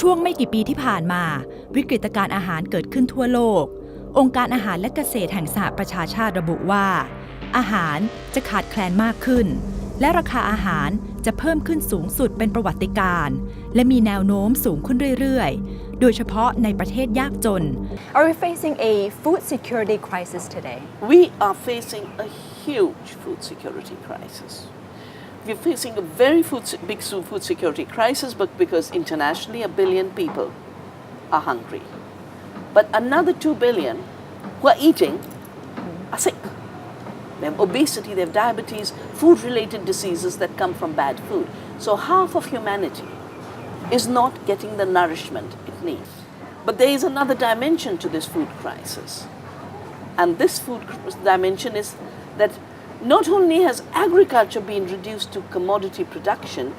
ช่วงไม่กี่ปีที่ผ่านมา วิกฤตการณ์อาหารเกิดขึ้นทั่วโลก องค์การอาหารและเกษตรแห่งสหประชาชาติระบุว่า อาหารจะขาดแคลนมากขึ้น และราคาอาหารจะเพิ่มขึ้นสูงสุดเป็นประวัติการณ์และมีแนวโน้มสูงขึ้นเรื่อยๆ โดยเฉพาะในประเทศยากจน Are we facing a food security crisis today? We are facing a huge food security crisis. We're facing a very food, big food security crisis, but because internationally a billion people are hungry. But another 2 billion who are eating are sick. They have obesity, they have diabetes, food related diseases that come from bad food. So half of humanity is not getting the nourishment it needs. But there is another dimension to this food crisis. And this food dimension is that not only has agriculture been reduced to commodity production,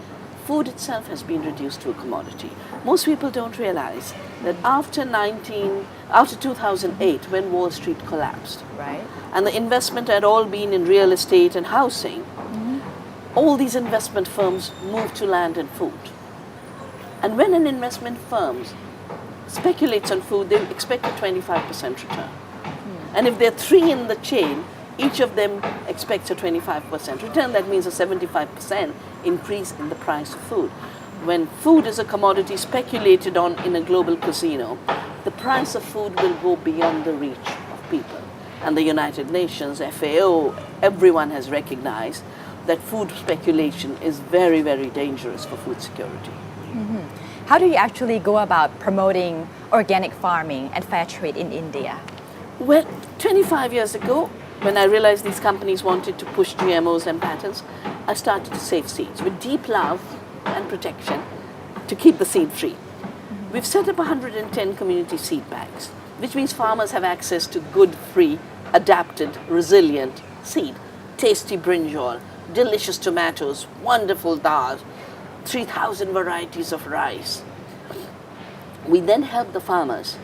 food itself has been reduced to a commodity. Most people don't realize that after 19, after 2008, when Wall Street collapsed, Right. and the investment had all been in real estate and housing, mm-hmm. all these investment firms moved to land and food. And when an investment firm speculates on food, they expect a 25% return. Hmm. And if there are three in the chain, each of them expects a 25% return. That means a 75% increase in the price of food. When food is a commodity speculated on in a global casino, the price of food will go beyond the reach of people. And the United Nations, FAO, everyone has recognized that food speculation is very, very dangerous for food security. Mm-hmm. How do you actually go about promoting organic farming and fair trade in India? Well, 25 years ago, when I realized these companies wanted to push GMOs and patents, I started to save seeds with deep love and protection to keep the seed free. We've set up 110 community seed banks, which means farmers have access to good, free, adapted, resilient seed. Tasty brinjal, delicious tomatoes, wonderful dal, 3,000 varieties of rice. We then help the farmers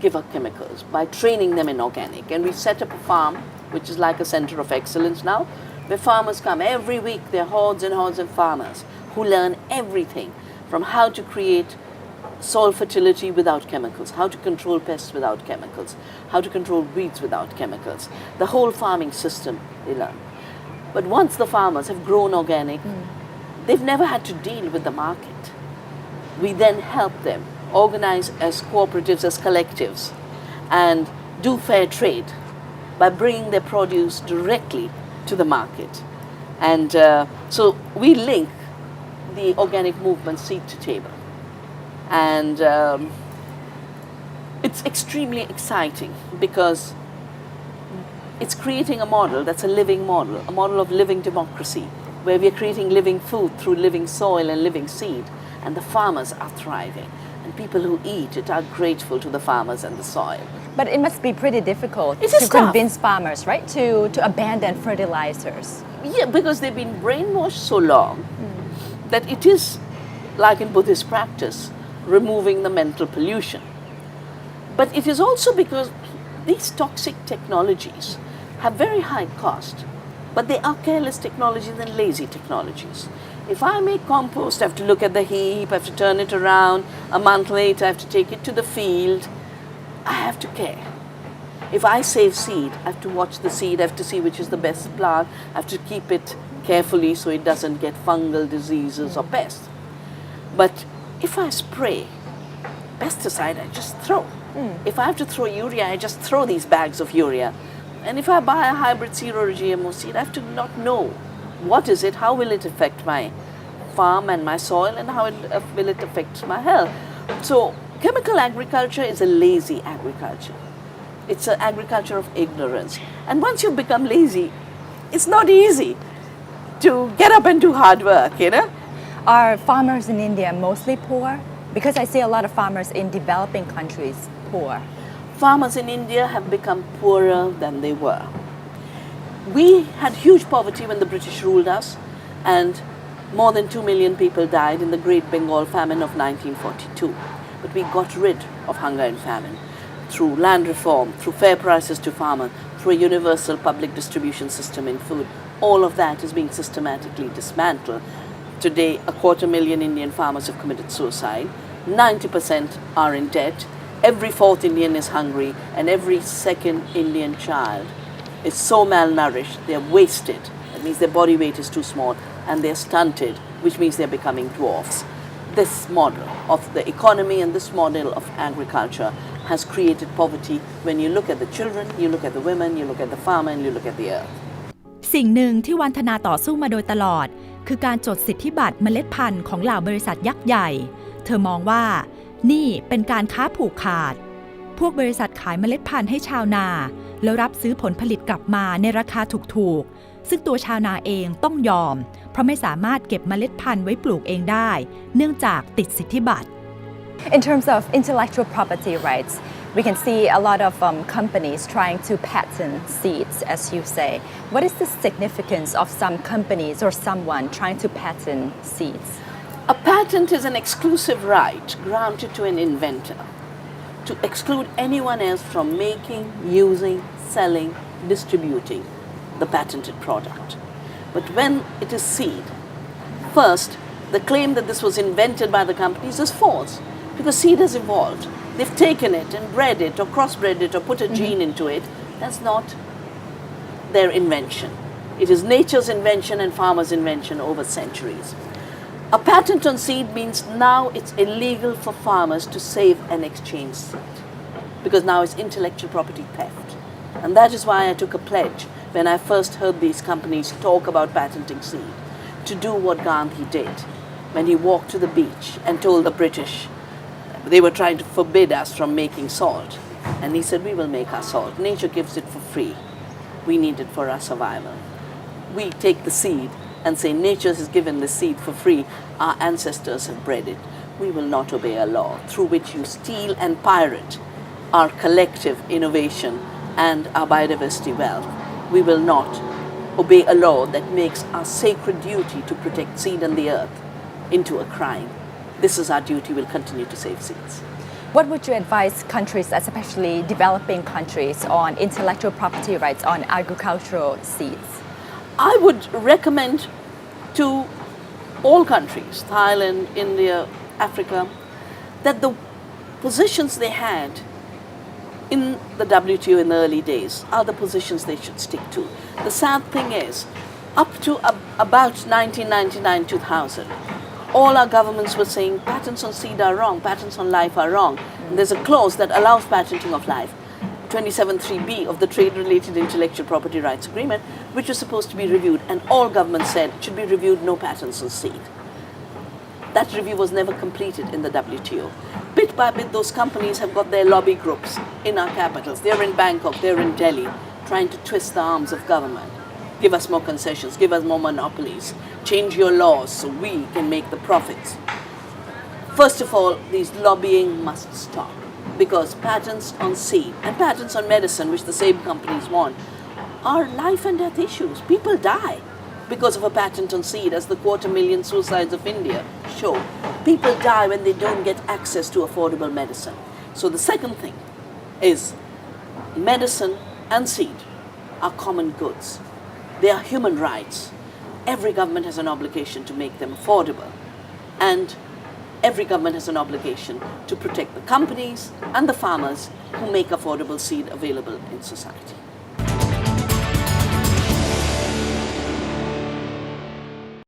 give up chemicals by training them in organic. And we set up a farm, which is like a center of excellence now, where farmers come every week. There are hordes and hordes of farmers who learn everything from how to create soil fertility without chemicals, how to control pests without chemicals, how to control weeds without chemicals. The whole farming system they learn. But once the farmers have grown organic, hmm. they've never had to deal with the market we then help them organize as cooperatives, as collectives, and do fair trade by bringing their produce directly to the market. And uh, so we link the organic movement seed to table. And um, it's extremely exciting because it's creating a model that's a living model, a model of living democracy, where we're creating living food through living soil and living seed, and the farmers are thriving. And people who eat it are grateful to the farmers and the soil. But it must be pretty difficult It's to tough. convince farmers, right, to, to abandon fertilizers. Yeah, because they've been brainwashed so long that it is, like in Buddhist practice, removing the mental pollution. But it is also because these toxic technologies have very high cost, but they are careless technologies and lazy technologies. If I make compost, I have to look at the heap, I have to turn it around. A month later, I have to take it to the field. I have to care. If I save seed, I have to watch the seed, I have to see which is the best plant, I have to keep it carefully so it doesn't get fungal diseases or pests. But if I spray pesticide, I just throw. Hmm. If I have to throw urea, I just throw these bags of urea. And if I buy a hybrid seed or a GMO seed, I have to not know what is it, how will it affect my farm and my soil, and how it, uh, will it affect my health. So, chemical agriculture is a lazy agriculture. It's an agriculture of ignorance. And once you become lazy, it's not easy to get up and do hard work, you know? Are farmers in India mostly poor? Because I see a lot of farmers in developing countries poor. Farmers in India have become poorer than they were. We had huge poverty when the British ruled us, and more than 2 million people died in the Great Bengal famine of 1942. But we got rid of hunger and famine through land reform, through fair prices to farmers, through a universal public distribution system in food. All of that is being systematically dismantled. Today, a quarter million Indian farmers have committed suicide. 90% are in debt. Every fourth Indian is hungry, and every second Indian child is so malnourished, they're wasted. That means their body weight is too small, and they're stunted, which means they're becoming dwarfs. This model of the economy and this model of agriculture has created poverty when you look at the children, you look at the women, you look at the farmer, and you look at the earth. สิ่งหนึ่งที่วันธนาต่อสู้มาโดยตลอด คือการจดสิทธิบัตรเมล็ดพันธุ์ของเหล่าบริษัทยักษ์ใหญ่ เธอมองว่า นี่เป็นการค้าผูกขาด พวกบริษัทขายเมล็ดพันธุ์ให้ชาวนา แล้วรับซื้อผลผลิตกลับมาในราคาถูกๆ ซึ่งตัวชาวนาเองต้องยอม เพราะไม่สามารถเก็บเมล็ดพันธุ์ไว้ปลูกเองได้ เนื่องจากติดสิทธิบัตร In terms of intellectual property rights, we can see a lot of um, companies trying to patent seeds, as you say. What is the significance of some companies or someone trying to patent seeds? A patent is an exclusive right granted to an inventor to exclude anyone else from making, using, selling, distributing the patented product. But when it is seed, first, the claim that this was invented by the companies is false because seed has evolved. They've taken it and bred it or crossbred it or put a mm-hmm. gene into it. That's not their invention. It is nature's invention and farmers' invention over centuries. A patent on seed means now it's illegal for farmers to save and exchange seed because now it's intellectual property theft. And that is why I took a pledge when I first heard these companies talk about patenting seed to do what Gandhi did when he walked to the beach and told the British they were trying to forbid us from making salt. And he said, We will make our salt. Nature gives it for free. We need it for our survival. We take the seed and say, Nature has given the seed for free. Our ancestors have bred it. We will not obey a law through which you steal and pirate our collective innovation and our biodiversity wealth. We will not obey a law that makes our sacred duty to protect seed and the earth into a crime. This is our duty. We'll continue to save seeds. What would you advise countries, especially developing countries, on intellectual property rights on agricultural seeds? I would recommend to all countries, Thailand, India, Africa, that the positions they had in the WTO in the early days are the positions they should stick to. The sad thing is, up to ab- about 1999 2000, all our governments were saying patents on seed are wrong, patents on life are wrong. And there's a clause that allows patenting of life. 273B of the Trade Related Intellectual Property Rights Agreement, which was supposed to be reviewed, and all governments said should be reviewed, no patents on seed. That review was never completed in the WTO. Bit by bit, those companies have got their lobby groups in our capitals. They're in Bangkok, they're in Delhi, trying to twist the arms of government. Give us more concessions, give us more monopolies, change your laws so we can make the profits. First of all, these lobbying must stop because patents on seed and patents on medicine, which the same companies want, are life and death issues. People die because of a patent on seed, as the quarter million suicides of India show. People die when they don't get access to affordable medicine. So, the second thing is medicine and seed are common goods, they are human rights. Every government has an obligation to make them affordable. And every government has an obligation to protect the companies and the farmers who make affordable seed available in society.